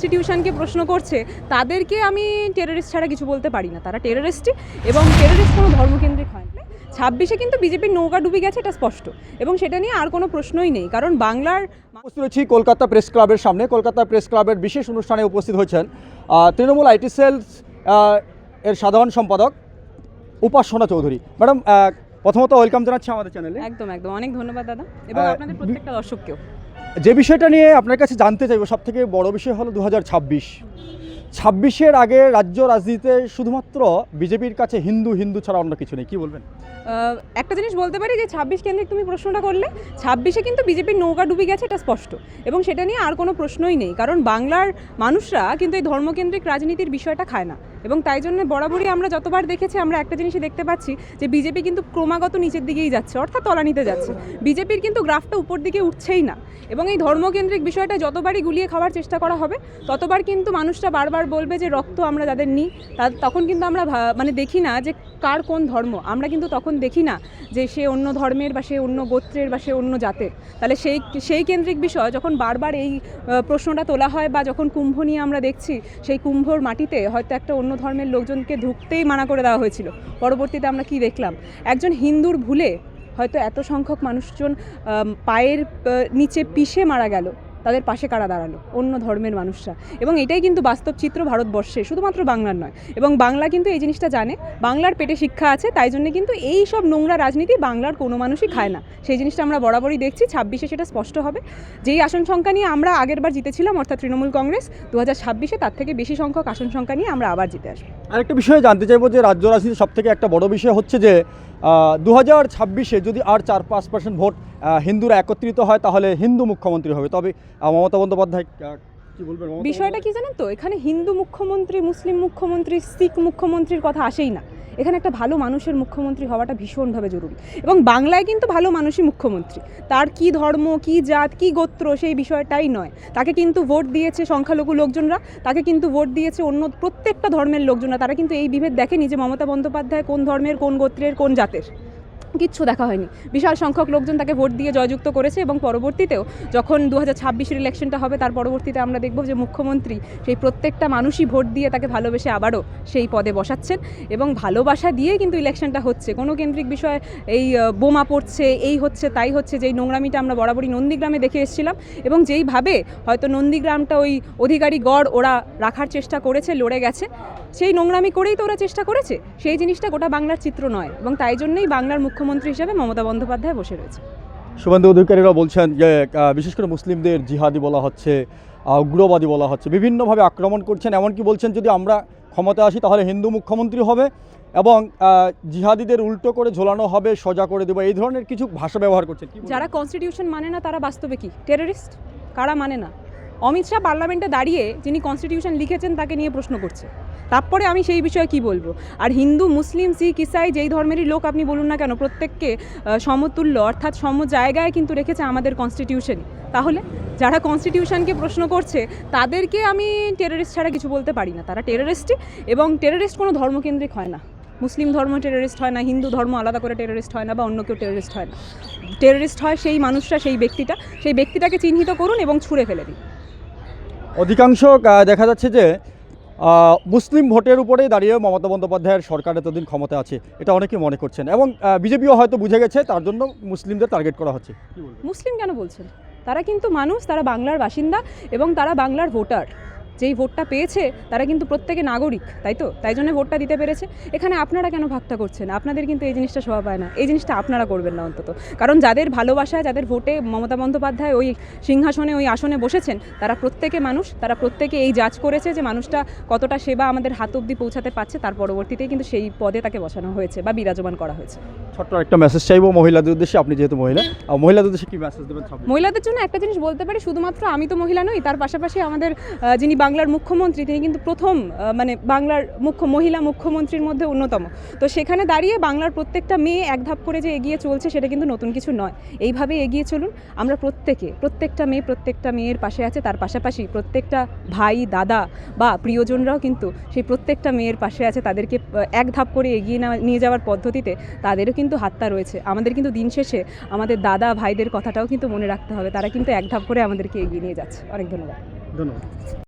কনস্টিটিউশনকে প্রশ্ন করছে তাদেরকে আমি টেররিস্ট ছাড়া কিছু বলতে পারি না। তারা টেররিস্টই এবং টেররিস্ট কোনো ধর্মকেন্দ্রিক হয় না। ছাব্বিশে কিন্তু বিজেপির নৌকা ডুবে গেছে এটা স্পষ্ট। এবং সেটা নিয়ে আর কোনো প্রশ্নই নেই কারণ বাংলার উপস্থিত রয়েছি কলকাতা প্রেস ক্লাবের সামনে। কলকাতা প্রেস ক্লাবের বিশেষ অনুষ্ঠানে উপস্থিত হয়েছেন তৃণমূল আইটি সেল আহ, এর সাধারণ সম্পাদক উপাসনা চৌধুরী। ম্যাডাম প্রথমত ওয়েলকাম জানাচ্ছি আমাদের চ্যানেলে একদম একদম। অনেক ধন্যবাদ দাদা। এবং আপনাদের প্রত্যেকটা দর্শককেও। যে বিষয়টা নিয়ে আপনার কাছে জানতে চাইব সব থেকে বড় বিষয় হলো দু হাজার ছাব্বিশ। ছাব্বিশের আগে রাজ্য রাজনীতিতে শুধুমাত্র বিজেপির কাছে হিন্দু হিন্দু ছাড়া অন্য কিছু নেই। কি বলবেন? একটা জিনিস বলতে পারি যে ছাব্বিশ কেন্দ্রিক তুমি প্রশ্নটা করলে, ছাব্বিশে কিন্তু বিজেপির নৌকা ডুবে গেছে, এটা স্পষ্ট। এবং সেটা নিয়ে আর কোনো প্রশ্নই নেই, কারণ বাংলার মানুষরা কিন্তু এই ধর্মকেন্দ্রিক রাজনীতির বিষয়টা খায় না। এবং তাই জন্য বরাবরই আমরা যতবার দেখেছি, আমরা একটা জিনিসই দেখতে পাচ্ছি যে বিজেপি কিন্তু ক্রমাগত নিচের দিকেই যাচ্ছে, অর্থাৎ তলানিতে যাচ্ছে। বিজেপির কিন্তু গ্রাফটা উপর দিকে উঠছেই না এবং এই ধর্মকেন্দ্রিক বিষয়টা যতবারই গুলিয়ে খাওয়ার চেষ্টা করা হবে, ততবার কিন্তু মানুষরা বারবার বলবে যে রক্ত আমরা যাদের নিই, তা- তখন কিন্তু আমরা মানে দেখি না যে কার কোন ধর্ম। আমরা কিন্তু তখন দেখি না যে সে অন্য ধর্মের বা সে অন্য গোত্রের বা সে অন্য জাতের। তাহলে সেই সেই কেন্দ্রিক বিষয় যখন বারবার এই প্রশ্নটা তোলা হয় বা যখন কুম্ভ নিয়ে আমরা দেখছি, সেই কুম্ভর মাটিতে হয়তো একটা অন্য ধর্মের লোকজনকে ঢুকতেই মানা করে দেওয়া হয়েছিল। পরবর্তীতে আমরা কি দেখলাম? একজন হিন্দুর ভুলে হয়তো এত সংখ্যক মানুষজন পায়ের নিচে পিষে মারা গেল। তাদের পাশে কারা দাঁড়াল? অন্য ধর্মের মানুষরা। এবং এটাই কিন্তু বাস্তব চিত্র ভারতবর্ষে, শুধুমাত্র বাংলার নয়। এবং বাংলা কিন্তু এই জিনিসটা জানে, বাংলার পেটে শিক্ষা আছে, তাই জন্য কিন্তু এই সব নোংরা রাজনীতি বাংলার কোনো মানুষই খায় না। সেই জিনিসটা আমরা বরাবরই দেখছি, ছাব্বিশে সেটা স্পষ্ট হবে। যেই আসন সংখ্যা নিয়ে আমরা আগেরবার জিতেছিলাম, অর্থাৎ তৃণমূল কংগ্রেস দু হাজার ছাব্বিশে তার থেকে বেশি সংখ্যক আসন সংখ্যা নিয়ে আমরা আবার জিতে আসব। আরেকটা বিষয়ে জানতে চাইব যে রাজ্য রাজনীতির সব থেকে একটা বড় বিষয় হচ্ছে যে দু হাজার ছাব্বিশে যদি আর চার পাঁচ পার্সেন্ট ভোট হিন্দুরা একত্রিত হয় তাহলে হিন্দু মুখ্যমন্ত্রী হবে। তবে মমতা বন্দ্যোপাধ্যায় বিষয়টা কি জানেন তো? এখানে হিন্দু মুখ্যমন্ত্রী মুসলিম মুখ্যমন্ত্রী শিখ মুখ্যমন্ত্রীর কথা আসেই না। এখানে একটা ভালো মানুষের মুখ্যমন্ত্রী হওয়াটা ভীষণভাবে জরুরি। এবং বাংলায় কিন্তু ভালো মানুষই মুখ্যমন্ত্রী। তার কি ধর্ম, কি জাত, কি গোত্র সেই বিষয়টাই নয়। তাকে কিন্তু ভোট দিয়েছে সংখ্যালঘু লোকজনরা, তাকে কিন্তু ভোট দিয়েছে অন্য প্রত্যেকটা ধর্মের লোকজনরা। তারা কিন্তু এই বিভেদ দেখেনি যে মমতা বন্দ্যোপাধ্যায় কোন ধর্মের, কোন গোত্রের, কোন জাতের। কিচ্ছু দেখা হয়নি। বিশাল সংখ্যক লোকজন তাকে ভোট দিয়ে জয়যুক্ত করেছে এবং পরবর্তীতেও যখন দু হাজার ছাব্বিশের ইলেকশনটা হবে, তার পরবর্তীতে আমরা দেখব যে মুখ্যমন্ত্রী সেই প্রত্যেকটা মানুষই ভোট দিয়ে তাকে ভালোবেসে আবারও সেই পদে বসাচ্ছেন এবং ভালোবাসা দিয়েই কিন্তু ইলেকশনটা হচ্ছে। কোনো কেন্দ্রিক বিষয় এই বোমা পড়ছে, এই হচ্ছে, তাই হচ্ছে, যেই নোংরামিটা আমরা বরাবরই নন্দীগ্রামে দেখে এসেছিলাম এবং যেইভাবে হয়তো নন্দীগ্রামটা ওই অধিকারী গড় ওরা রাখার চেষ্টা করেছে, লড়ে গেছে সেই নোংরামি করেই তো ওরা চেষ্টা করেছে। সেই জিনিসটা গোটা বাংলার চিত্র নয় এবং তাই জন্যই বাংলার মুখ্যমন্ত্রী হিসেবে মমতা বন্দ্যোপাধ্যায় বসে রয়েছে। শুভেন্দু অধিকারীরা বলছেন যে বিশেষ করে মুসলিমদের জিহাদি বলা হচ্ছে উগ্রবাদী বলা হচ্ছে বিভিন্নভাবে আক্রমণ করছেন। এমনকি বলছেন যদি আমরা ক্ষমতা আসি তাহলে হিন্দু মুখ্যমন্ত্রী হবে এবং জিহাদিদের উল্টো করে ঝোলানো হবে সোজা করে দেবো এই ধরনের কিছু ভাষা ব্যবহার করছেন। যারা কনস্টিটিউশন মানে না তারা বাস্তবে কি? টেররিস্ট কারা মানে না? অমিত শাহ পার্লামেন্টে দাঁড়িয়ে যিনি কনস্টিটিউশন লিখেছেন তাকে নিয়ে প্রশ্ন করছে। তারপরে আমি সেই বিষয়ে কি বলব? আর হিন্দু, মুসলিম, শিখ, ইসাই যেই ধর্মেরই লোক আপনি বলুন না কেন, প্রত্যেককে সমতুল্য অর্থাৎ সম জায়গায় কিন্তু রেখেছে আমাদের কনস্টিটিউশনই তাহলে যারা কনস্টিটিউশনকে প্রশ্ন করছে, তাদেরকে আমি টেররিস্ট ছাড়া কিছু বলতে পারি না। তারা টেররিস্টই এবং টেররিস্ট কোনো ধর্মকেন্দ্রিক হয় না। মুসলিম ধর্ম টেররিস্ট হয় না, হিন্দু ধর্ম আলাদা করে টেররিস্ট হয় না বা অন্য কেউ টেররিস্ট হয় না। টেররিস্ট হয় সেই মানুষটা সেই ব্যক্তিটা। সেই ব্যক্তিটাকে চিহ্নিত করুন এবং ছুঁড়ে ফেলে দিন। অধিকাংশ দেখা যাচ্ছে যে মুসলিম ভোটের উপরেই দাঁড়িয়ে মমতা বন্দ্যোপাধ্যায়ের সরকার এতদিন ক্ষমতা আছে, এটা অনেকে মনে করছেন। এবং বিজেপিও হয়তো বুঝে গেছে, তার জন্য মুসলিমদের টার্গেট করা হচ্ছে। মুসলিম কেন বলছেন? তারা কিন্তু মানুষ, তারা বাংলার বাসিন্দা এবং তারা বাংলার ভোটার। যেই ভোটটা পেয়েছে, তারা কিন্তু প্রত্যেকে নাগরিক, তাই তো? তাই জন্য ভোটটা দিতে পেরেছে। এখানে আপনারা কেন ভাগটা করছেন? আপনাদের কিন্তু এই জিনিসটা শোভা পায় না। এই জিনিসটা আপনারা করবেন না অন্তত। কারণ যাদের ভালোবাসায় যাদের ভোটে মমতা বন্দ্যোপাধ্যায় ওই সিংহাসনে, ওই আসনে বসেছেন, তারা প্রত্যেকে মানুষ, তারা প্রত্যেকে এই যাচ করেছে যে মানুষটা কতটা সেবা আমাদের হাত অবধি পৌঁছাতে পারছে, তার পরবর্তীতেই কিন্তু সেই পদে তাকে বসানো হয়েছে বা বিরাজমান করা হয়েছে। ছোট্ট একটা মেসেজ চাইব মহিলাদের উদ্দেশ্যে, আপনি যেহেতু মহিলা মহিলাদের উদ্দেশ্যে কি মেসেজ দেবেন মহিলাদের জন্য একটা জিনিস বলতে পারি, শুধুমাত্র আমি তো মহিলা নই, তার পাশাপাশি আমাদের যিনি বাংলার মুখ্যমন্ত্রী, তিনি কিন্তু প্রথম মানে বাংলার মুখ্য, মহিলা মুখ্যমন্ত্রীর মধ্যে অন্যতম। তো সেখানে দাঁড়িয়ে বাংলার প্রত্যেকটা মেয়ে এক ধাপ করে যে এগিয়ে চলছে, সেটা কিন্তু নতুন কিছু নয়। এইভাবে এগিয়ে চলুন, আমরা প্রত্যেকে, প্রত্যেকটা মেয়ে, প্রত্যেকটা মেয়ের পাশে আছে, তার পাশাপাশি প্রত্যেকটা ভাই, দাদা বা প্রিয়জনরাও কিন্তু সেই প্রত্যেকটা মেয়ের পাশে আছে, তাদেরকে এক ধাপ করে এগিয়ে নিয়ে যাওয়ার পদ্ধতিতে তাদেরও কিন্তু হাতটা রয়েছে। আমাদের কিন্তু দিন শেষে আমাদের দাদা ভাইদের কথাটাও কিন্তু মনে রাখতে হবে। তারা কিন্তু এক ধাপ করে আমাদেরকে এগিয়ে নিয়ে যাচ্ছে। অনেক ধন্যবাদ। ধন্যবাদ।